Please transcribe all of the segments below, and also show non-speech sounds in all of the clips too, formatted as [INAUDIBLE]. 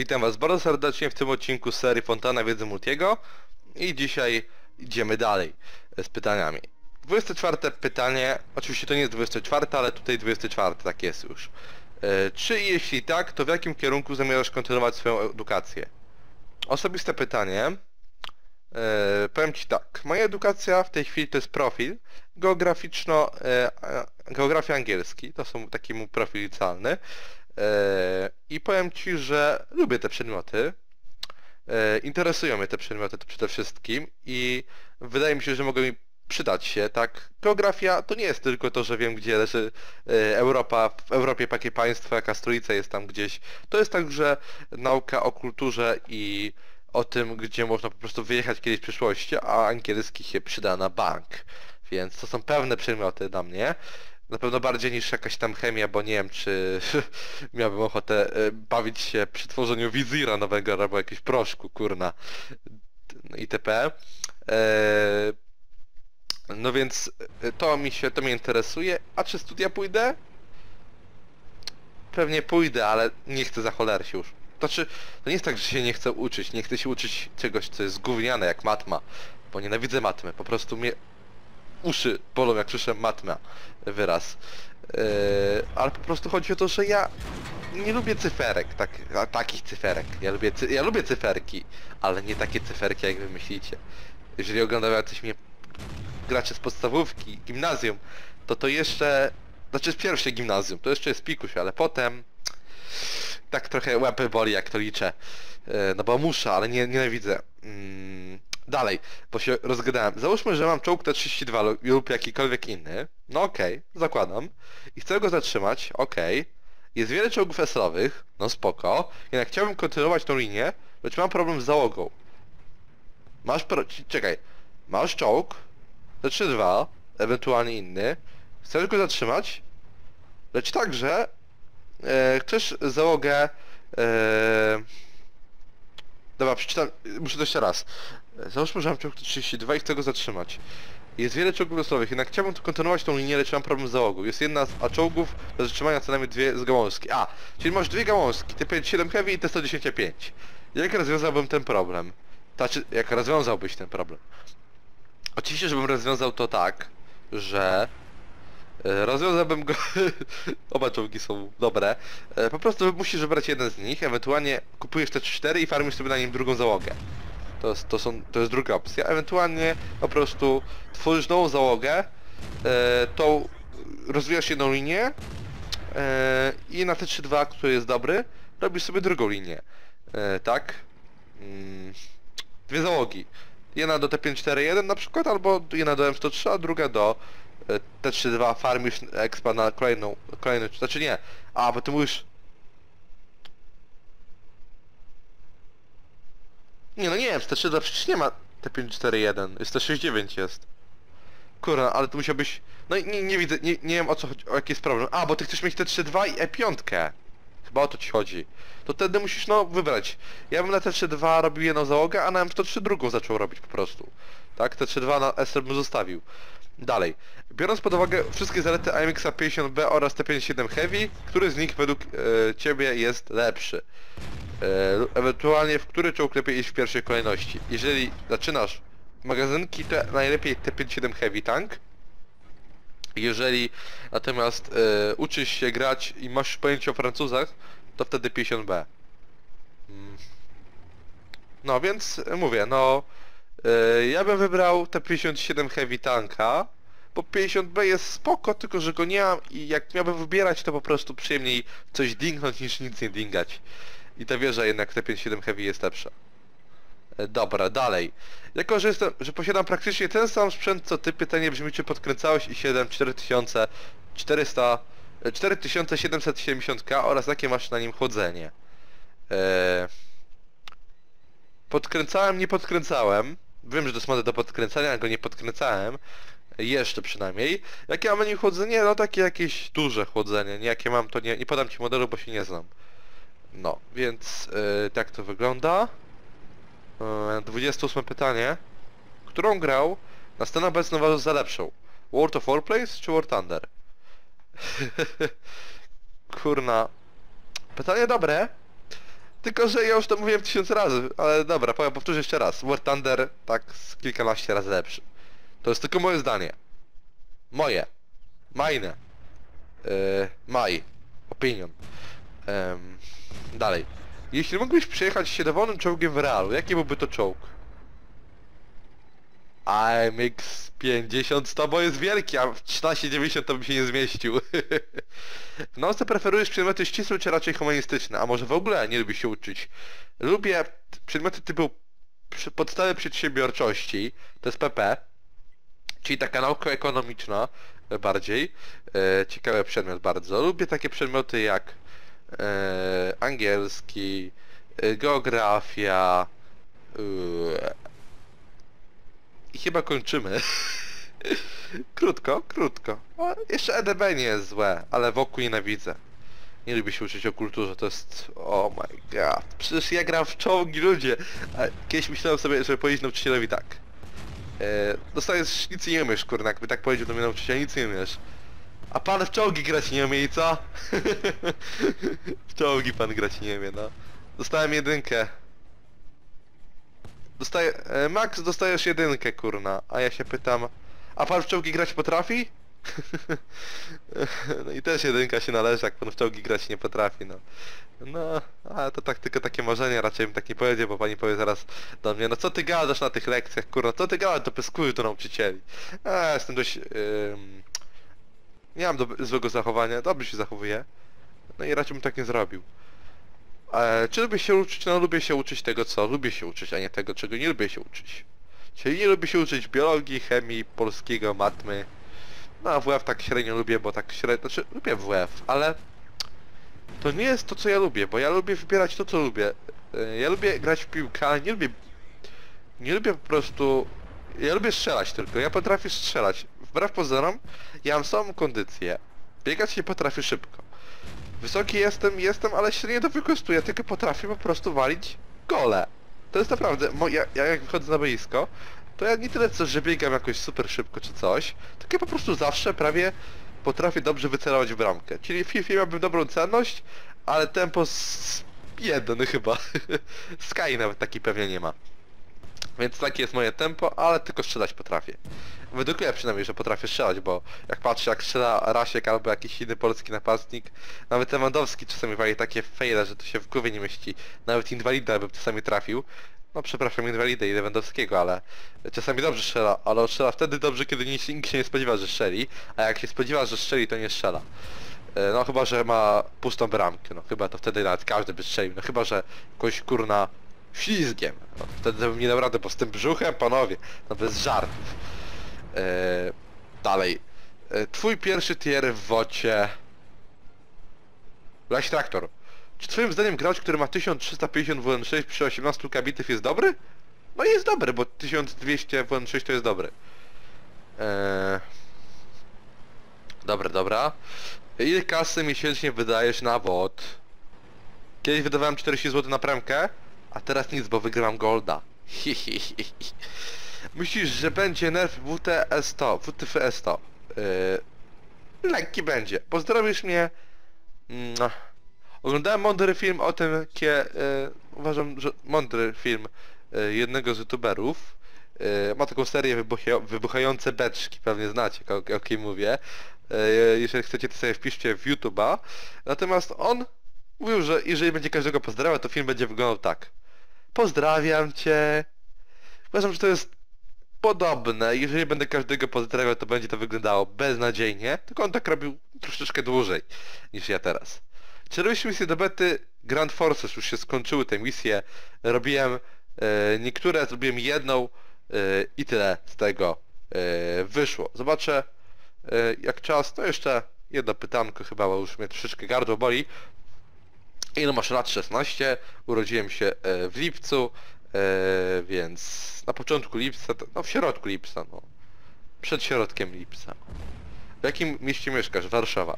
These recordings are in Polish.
Witam was bardzo serdecznie w tym odcinku serii Fontana Wiedzy Multiego i dzisiaj idziemy dalej z pytaniami. 24 pytanie, oczywiście to nie jest 24, ale tutaj 24, tak jest już. E, Czy jeśli tak, to w jakim kierunku zamierzasz kontynuować swoją edukację? Osobiste pytanie. E, powiem Ci tak, moja edukacja w tej chwili to jest profil geograficzno, e, angielski, to są taki mój profil licealny. E, I powiem Ci, że lubię te przedmioty. E, Interesują mnie te przedmioty przede wszystkim i wydaje mi się, że mogą mi przydać się, tak? Geografia to nie jest tylko to, że wiem gdzie leży e, Europa, w Europie jakie państwo, jaka stolica jest tam gdzieś. To jest także nauka o kulturze i o tym, gdzie można po prostu wyjechać kiedyś w przyszłości, a angielski się przyda na bank. Więc to są pewne przedmioty dla mnie. Na pewno bardziej niż jakaś tam chemia, bo nie wiem, czy [LAUGHS] miałbym ochotę e, bawić się przy tworzeniu wizira nowego albo jakiegoś proszku, kurna, itp. E, No więc e, to mi się, to mnie interesuje. A czy studia pójdę? Pewnie pójdę, ale nie chcę za cholerę się już. Znaczy, to nie jest tak, że się nie chcę uczyć. Nie chcę się uczyć czegoś, co jest gówniane jak matma. Bo nienawidzę matmy. Po prostu mnie uszy bolą jak słyszę matma wyraz. Yy, ale po prostu chodzi o to, że ja nie lubię cyferek, tak, takich cyferek. Ja lubię, cy, ja lubię cyferki, ale nie takie cyferki jak wy myślicie. Jeżeli oglądają jacyś mnie gracze z podstawówki, gimnazjum, to to jeszcze, znaczy z pierwszej gimnazjum, to jeszcze jest pikuś, ale potem tak trochę łapy boli jak to liczę. Yy, no bo muszę, ale nie, nienawidzę. Mm, dalej, bo się rozgadałem. Załóżmy, że mam czołg T-32 lub- jakikolwiek inny. No okej, zakładam. I chcę go zatrzymać, okej. Jest wiele czołgów eslowych, no spoko. Jednak chciałbym kontynuować tą linię, lecz mam problem z załogą. Masz pro... czekaj. Masz czołg, T-32, ewentualnie inny. Chcesz go zatrzymać, lecz także e, chcesz załogę... E, Dobra, przeczytam, muszę to jeszcze raz. Załóżmy, że mam czołg 32 i chcę go zatrzymać. Jest wiele czołgów losowych, jednak chciałbym tu kontynuować tą linię, lecz mam problem z załogą. Jest jedna, z- a czołgów do zatrzymania co najmniej dwie z gałązki. A, czyli masz dwie gałązki, T57 Heavy i T115. Jak rozwiązałbym ten problem? Znaczy, jak rozwiązałbyś ten problem? Oczywiście, żebym rozwiązał to tak, że e, rozwiązałbym go... [LAUGHS] Oba czołgi są dobre. E, Po prostu musisz wybrać jeden z nich, ewentualnie kupujesz te 4 i farmisz sobie na nim drugą załogę. To jest, to są, to jest druga opcja. Ewentualnie po prostu tworzysz nową załogę, e, tą rozwijasz jedną linię e, i na te 3-2, który jest dobry, robisz sobie drugą linię. Tak? Mm, dwie załogi. Jedna do T541 na przykład, albo jedna do M103, a druga do T32 farmisz expa na kolejną, kolejną, znaczy nie, a bo ty mówisz Nie no nie wiem, T32 przecież nie ma T541, jest T69 jest. Kurwa, ale tu musiałbyś... No i nie, nie widzę, nie, nie wiem o co chodzi, o jaki jest problem. A, bo ty chcesz mieć T32 i E5. Chyba o to ci chodzi. To wtedy musisz no wybrać. Ja bym na T32 robił jedną załogę, a na M103 drugą zaczął robić po prostu. Tak, T32 na S bym zostawił. Dalej. Biorąc pod uwagę wszystkie zalety AMX 50B oraz T57 Heavy, który z nich według e, Ciebie jest lepszy? E, ewentualnie w który czołg lepiej iść w pierwszej kolejności? Jeżeli zaczynasz magazynki, to najlepiej T57 Heavy Tank. Jeżeli natomiast e, uczysz się grać i masz pojęcie o Francuzach, to wtedy 50B. Mm. No więc e, mówię, no ja bym wybrał T57 Heavy Tanka, bo 50B jest spoko, tylko że go nie mam i jak miałbym wybierać to po prostu przyjemniej coś dingnąć niż nic nie dingać. I ta wieża jednak T57 Heavy jest lepsza. E, Dobra, dalej. Jako, że, jestem, że posiadam praktycznie ten sam sprzęt co ty, pytanie brzmi, czy podkręcałeś i 7 4400 e, 4770K oraz jakie masz na nim chłodzenie? Eee, podkręcałem, nie podkręcałem. Wiem, że to jest moda do podkręcania, ale go nie podkręcałem. Jeszcze przynajmniej. Jakie mam nim chłodzenie? No takie jakieś duże chłodzenie. Nie jakie mam, to nie, nie podam ci modelu, bo się nie znam. No, więc yy, tak to wygląda. Yy, 28 pytanie. Którą grał na scenę obecną uważasz za lepszą? World of Warplanes czy War Thunder? [LAUGHS] Kurna. Pytanie dobre, Tylko, że ja już to mówiłem tysiąc razy, ale dobra, powiem, powtórzę jeszcze raz. War Thunder tak z kilkanaście razy lepszy. To jest tylko moje zdanie. Moje. Majne. Yy, my. Opinion. Em, dalej. Jeśli mógłbyś przejechać się dowolnym czołgiem w realu, jaki byłby to czołg? AMX-50 to bo jest wielki, a w 1390 to bym się nie zmieścił. [LAUGHS] w nauce preferujesz przedmioty ścisłe czy raczej humanistyczne? A może w ogóle nie lubisz się uczyć? Lubię przedmioty typu podstawy przedsiębiorczości, to jest PP, czyli taka nauka ekonomiczna e, bardziej. E, ciekawy przedmiot bardzo. Lubię takie przedmioty jak e, angielski, e, geografia, e, chyba kończymy. [LAUGHS] krótko, krótko. O, jeszcze EDB nie jest złe, ale wokół nienawidzę. Nie lubię się uczyć o kulturze, to jest... Oh my god. Przecież ja gram w czołgi, ludzie. A kiedyś myślałem sobie, żeby powiedzieć nauczycielowi tak. E, dostajesz nic nie umiesz, kurna, jakby tak powiedział do mnie nauczyciel, nic nie umiesz. A pan w czołgi grać nie umie i co? [LAUGHS] w czołgi pan grać nie umie, no. Dostałem jedynkę. Dostaję... E, Max, dostajesz jedynkę, kurna. A ja się pytam... A pan w czołgi grać potrafi? [LAUGHS] no i też jedynka się należy, jak pan w czołgi grać nie potrafi, no. No, ale to tak tylko takie marzenie, raczej bym tak nie powiedział, bo pani powie zaraz do mnie, no co ty gadasz na tych lekcjach, kurwa, co ty gadasz, to pyskuj do nauczycieli. A, jestem dość... Ym... Nie mam dob- złego zachowania, dobrze się zachowuję. No i raczej bym tak nie zrobił. E, czy lubię się uczyć? No lubię się uczyć tego, co lubię się uczyć, a nie tego, czego nie lubię się uczyć. Czyli nie lubię się uczyć biologii, chemii, polskiego, matmy. No a WF tak średnio lubię, bo tak średnio... Znaczy, lubię WF, ale... To nie jest to, co ja lubię, bo ja lubię wybierać to, co lubię. E, Ja lubię grać w piłkę, ale nie lubię... Nie lubię po prostu... Ja lubię strzelać tylko, ja potrafię strzelać. Wbrew pozorom, ja mam samą kondycję. Biegać nie potrafię szybko. Wysoki jestem, jestem, ale średnio to wykorzystuję, tylko potrafię po prostu walić gole. To jest naprawdę, ja, ja jak wychodzę na boisko, to ja nie tyle co, że biegam jakoś super szybko czy coś, tylko ja po prostu zawsze prawie potrafię dobrze wycelować bramkę. Czyli w FIFA miałbym dobrą celność, ale tempo z jeden chyba. [LAUGHS] Sky nawet taki pewnie nie ma. Więc takie jest moje tempo, ale tylko strzelać potrafię. Według mnie przynajmniej, że potrafię strzelać, bo jak patrzę jak strzela Rasiek albo jakiś inny polski napastnik, nawet Lewandowski czasami wali takie fejle, że to się w głowie nie mieści. Nawet inwalida bym czasami trafił. No przepraszam inwalidę i Lewandowskiego, ale czasami dobrze strzela, ale strzela wtedy dobrze, kiedy nikt, nikt się nie spodziewa, że strzeli, a jak się spodziewa, że strzeli, to nie strzela. E, No chyba, że ma pustą bramkę, no chyba to wtedy nawet każdy by strzelił, no chyba, że jakoś kurna ślizgiem. No, wtedy bym nie dał rady, bo z tym brzuchem, panowie, no bez żartów. E, dalej. E, twój pierwszy tier w wocie... Leś Traktor. Czy twoim zdaniem gracz, który ma 1350 WN6 przy 18 kabitów jest dobry? No jest dobry, bo 1200 WN6 to jest dobry. Eee... Dobra, dobra. Ile kasy miesięcznie wydajesz na WOT? Kiedyś wydawałem 40 zł na premkę, a teraz nic, bo wygrywam golda. Myślisz, że będzie nerf WTS100, WTF100? Yy, lekki będzie. Pozdrowisz mnie. Mua. Oglądałem mądry film o tym, kie... Yy, uważam, że mądry film yy, jednego z youtuberów. Yy, ma taką serię wybuchia wybuchające beczki, pewnie znacie o, o kim mówię. Yy, jeżeli chcecie, to sobie wpiszcie w YouTube'a. Natomiast on mówił, że jeżeli będzie każdego pozdrawiał, to film będzie wyglądał tak. Pozdrawiam cię. Uważam, że to jest podobne. Jeżeli będę każdego pozdrawiał, to będzie to wyglądało beznadziejnie. Tylko on tak robił troszeczkę dłużej niż ja teraz. Czy misję do bety? Grand Forces już się skończyły te misje. Robiłem e, niektóre, zrobiłem jedną e, i tyle z tego e, wyszło. Zobaczę e, jak czas, to jeszcze jedno pytanko chyba, bo już mnie troszeczkę gardło boli. Ile masz lat? 16. Urodziłem się e, w lipcu, e, więc na początku lipca, no w środku lipca, no. Przed środkiem lipca. W jakim mieście mieszkasz? Warszawa.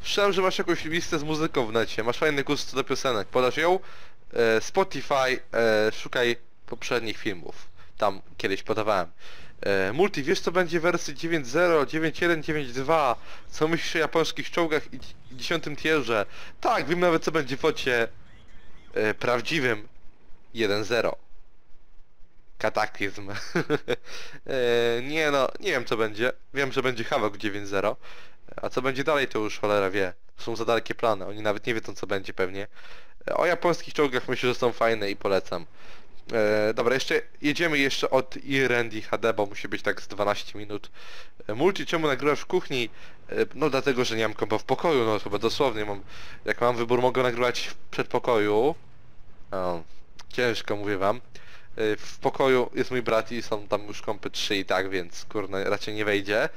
Słyszałem, że masz jakąś listę z muzyką w necie. Masz fajny co do piosenek. Podasz ją? E, Spotify, e, szukaj poprzednich filmów. Tam kiedyś podawałem. E, Multi, wiesz co będzie wersji 9.0, 9.1, 9.2? Co myślisz o japońskich czołgach i, i 10 tierze? Tak, wiem nawet co będzie w focie e, prawdziwym 1-0. Kataklizm. [LAUGHS] e, nie no, nie wiem co będzie. Wiem, że będzie Havok 9-0. A co będzie dalej to już cholera wie. Są za dalekie plany. Oni nawet nie wiedzą co będzie pewnie. E, O japońskich czołgach myślę, że są fajne i polecam. E, dobra, jeszcze jedziemy jeszcze od Irendi HD, bo musi być tak z 12 minut. E, multi czemu nagrywasz w kuchni? E, no dlatego, że nie mam kompa w pokoju, no chyba dosłownie mam. Jak mam wybór, mogę nagrywać w przedpokoju. O, ciężko mówię wam. E, w pokoju jest mój brat i są tam już kompy 3 i tak, więc kurna raczej nie wejdzie.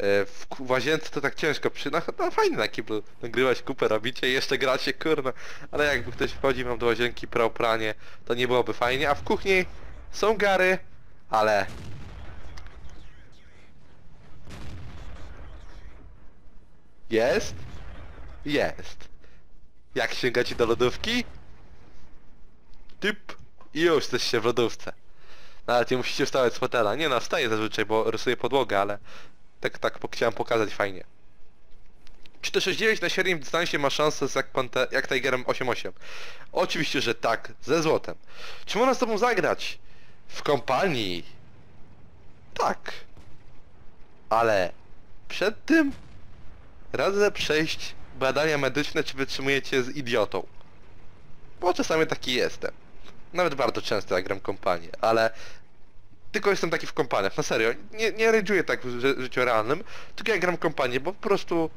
E, W w łazience to tak ciężko przy... No, no fajnie na kiblu nagrywać kupę robicie i jeszcze gracie, kurna. Ale jakby ktoś wchodzi wam do łazienki, prał pranie, to nie byłoby fajnie. A w kuchni są gary, ale... Jest? Jest. Jak sięgacie do lodówki? Typ i już jesteście w lodówce. Nawet nie musicie wstawać z fotela. Nie no, wstaję zazwyczaj, bo rysuję podłogę, ale tak, tak chciałem pokazać fajnie. Czy to 6.9 na średnim dystansie ma szansę z jak, Pante, jak Tigerem 8.8? Oczywiście, że tak, ze złotem. Czy można z tobą zagrać? W kompanii? Tak. Ale przed tym radzę przejść badania medyczne, czy wytrzymujecie z idiotą. Bo czasami taki jestem. Nawet bardzo często jak gram kompanię, ale tylko jestem taki w kompaniach, na serio. Nie, nie rage'uję tak w ży życiu realnym, tylko jak gram kompanię, bo po prostu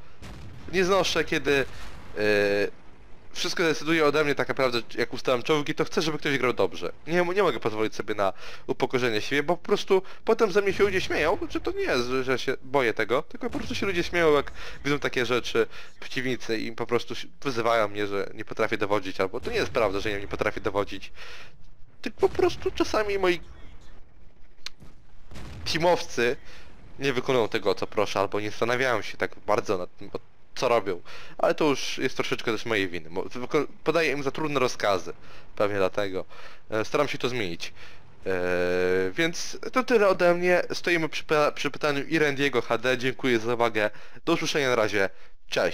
nie znoszę, kiedy yy, wszystko decyduje ode mnie tak naprawdę, jak ustalam czołgi, to chcę, żeby ktoś grał dobrze. Nie, nie mogę pozwolić sobie na upokorzenie siebie, bo po prostu potem ze mnie się ludzie śmieją, że to nie jest, że, się boję tego, tylko po prostu się ludzie śmieją, jak widzą takie rzeczy przeciwnicy i po prostu wyzywają mnie, że nie potrafię dowodzić, albo to nie jest prawda, że ja nie potrafię dowodzić. Tylko po prostu czasami moi teamowcy nie wykonują tego, co proszę, albo nie zastanawiają się tak bardzo nad tym, co robią. Ale to już jest troszeczkę też mojej winy. Podaję im za trudne rozkazy. Pewnie dlatego. E, Staram się to zmienić. E, więc to tyle ode mnie. Stoimy przy, przy pytaniu Irendiego HD. Dziękuję za uwagę. Do usłyszenia na razie. Cześć.